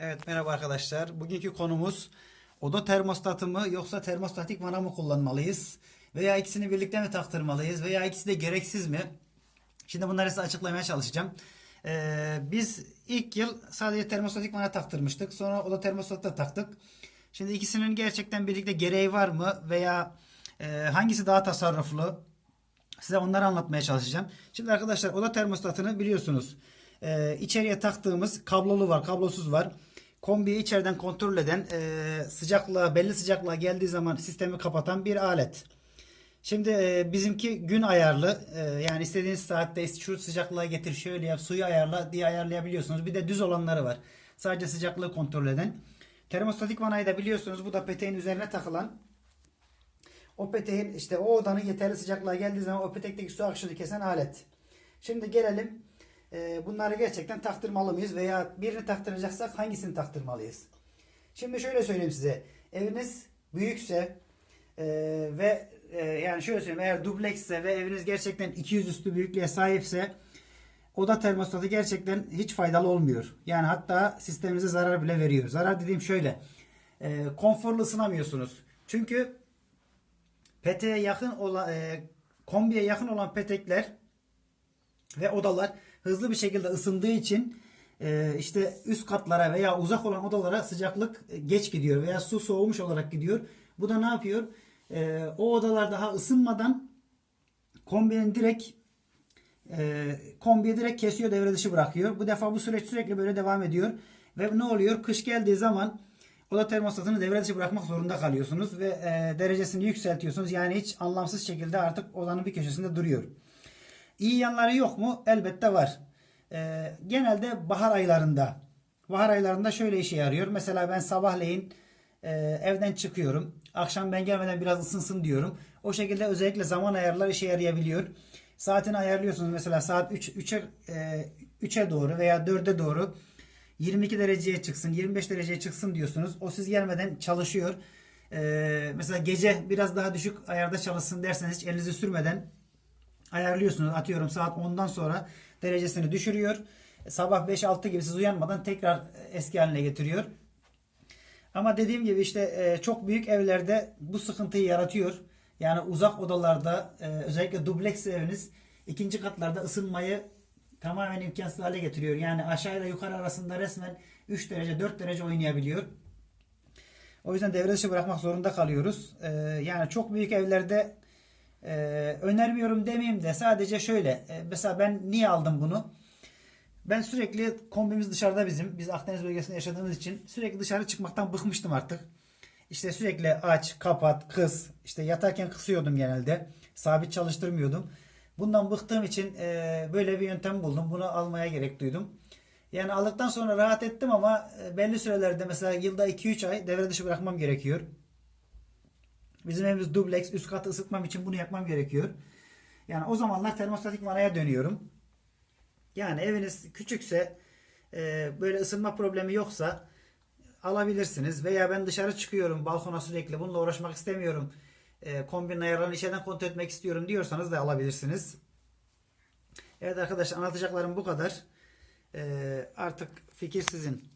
Evet merhaba arkadaşlar. Bugünkü konumuz oda termostatı mı yoksa termostatik vana mı kullanmalıyız? Veya ikisini birlikte mi taktırmalıyız? Veya ikisi de gereksiz mi? Şimdi bunları size açıklamaya çalışacağım. Ee, biz ilk yıl sadece termostatik vana taktırmıştık. Sonra oda termostatı da taktık. Şimdi ikisinin gerçekten birlikte gereği var mı? Veya e, hangisi daha tasarruflu? Size onları anlatmaya çalışacağım. Şimdi arkadaşlar oda termostatını biliyorsunuz. Ee, içeriye taktığımız kablolu var, kablosuz var. Kombiyi içeriden kontrol eden, e, sıcaklığa, belli sıcaklığa geldiği zaman sistemi kapatan bir alet. Şimdi e, bizimki gün ayarlı. E, yani istediğiniz saatte şu sıcaklığa getir, şöyle yap, suyu ayarla diye ayarlayabiliyorsunuz. Bir de düz olanları var. Sadece sıcaklığı kontrol eden. Termostatik vanayı da biliyorsunuz. Bu da peteğin üzerine takılan o peteğin işte o odanın yeterli sıcaklığa geldiği zaman o petekteki su akışını kesen alet. Şimdi gelelim e, bunları gerçekten taktırmalı mıyız veya birini taktıracaksak hangisini taktırmalıyız? Şimdi şöyle söyleyeyim size. Eviniz büyükse e, ve e, yani şöyle söyleyeyim eğer dubleksse ve eviniz gerçekten 200 üstü büyüklüğe sahipse oda termostatı gerçekten hiç faydalı olmuyor. Yani hatta sisteminize zarar bile veriyor. Zarar dediğim şöyle. E, konforlu ısınamıyorsunuz. Çünkü peteğe yakın olan e, kombiye yakın olan petekler ve odalar hızlı bir şekilde ısındığı için e, işte üst katlara veya uzak olan odalara sıcaklık e, geç gidiyor veya su soğumuş olarak gidiyor. Bu da ne yapıyor? E, o odalar daha ısınmadan kombinin direkt e, kombiyi direkt kesiyor devre dışı bırakıyor. Bu defa bu süreç sürekli böyle devam ediyor. Ve ne oluyor? Kış geldiği zaman oda termostatını devre dışı bırakmak zorunda kalıyorsunuz ve derecesini yükseltiyorsunuz. Yani hiç anlamsız şekilde artık odanın bir köşesinde duruyor. İyi yanları yok mu? Elbette var. E, genelde bahar aylarında bahar aylarında şöyle işe yarıyor. Mesela ben sabahleyin e, evden çıkıyorum. Akşam ben gelmeden biraz ısınsın diyorum. O şekilde özellikle zaman ayarlar işe yarayabiliyor. Saatini ayarlıyorsunuz. Mesela saat 3, 3'e e, 3'e doğru veya 4'e doğru 22 dereceye çıksın, 25 dereceye çıksın diyorsunuz. O siz gelmeden çalışıyor. Ee, mesela gece biraz daha düşük ayarda çalışsın derseniz hiç elinizi sürmeden ayarlıyorsunuz. Atıyorum saat 10'dan sonra derecesini düşürüyor. Sabah 5-6 gibi siz uyanmadan tekrar eski haline getiriyor. Ama dediğim gibi işte e, çok büyük evlerde bu sıkıntıyı yaratıyor. Yani uzak odalarda e, özellikle dubleks eviniz ikinci katlarda ısınmayı tamamen imkansız hale getiriyor. Yani aşağı ile yukarı arasında resmen 3 derece 4 derece oynayabiliyor. O yüzden devre dışı bırakmak zorunda kalıyoruz. Ee, yani çok büyük evlerde e, önermiyorum demeyeyim de sadece şöyle. E, mesela ben niye aldım bunu? Ben sürekli kombimiz dışarıda bizim. Biz Akdeniz bölgesinde yaşadığımız için sürekli dışarı çıkmaktan bıkmıştım artık. İşte sürekli aç, kapat, kıs. İşte yatarken kısıyordum genelde. Sabit çalıştırmıyordum. Bundan bıktığım için e, böyle bir yöntem buldum. Bunu almaya gerek duydum. Yani aldıktan sonra rahat ettim ama e, belli sürelerde mesela yılda 2-3 ay devre dışı bırakmam gerekiyor. Bizim evimiz dubleks. Üst katı ısıtmam için bunu yapmam gerekiyor. Yani o zamanlar termostatik vanaya dönüyorum. Yani eviniz küçükse e, böyle ısınma problemi yoksa alabilirsiniz. Veya ben dışarı çıkıyorum balkona sürekli bununla uğraşmak istemiyorum. E, kombinin ayarlarını içeriden kontrol etmek istiyorum diyorsanız da alabilirsiniz. Evet arkadaşlar anlatacaklarım bu kadar. E, artık fikir sizin.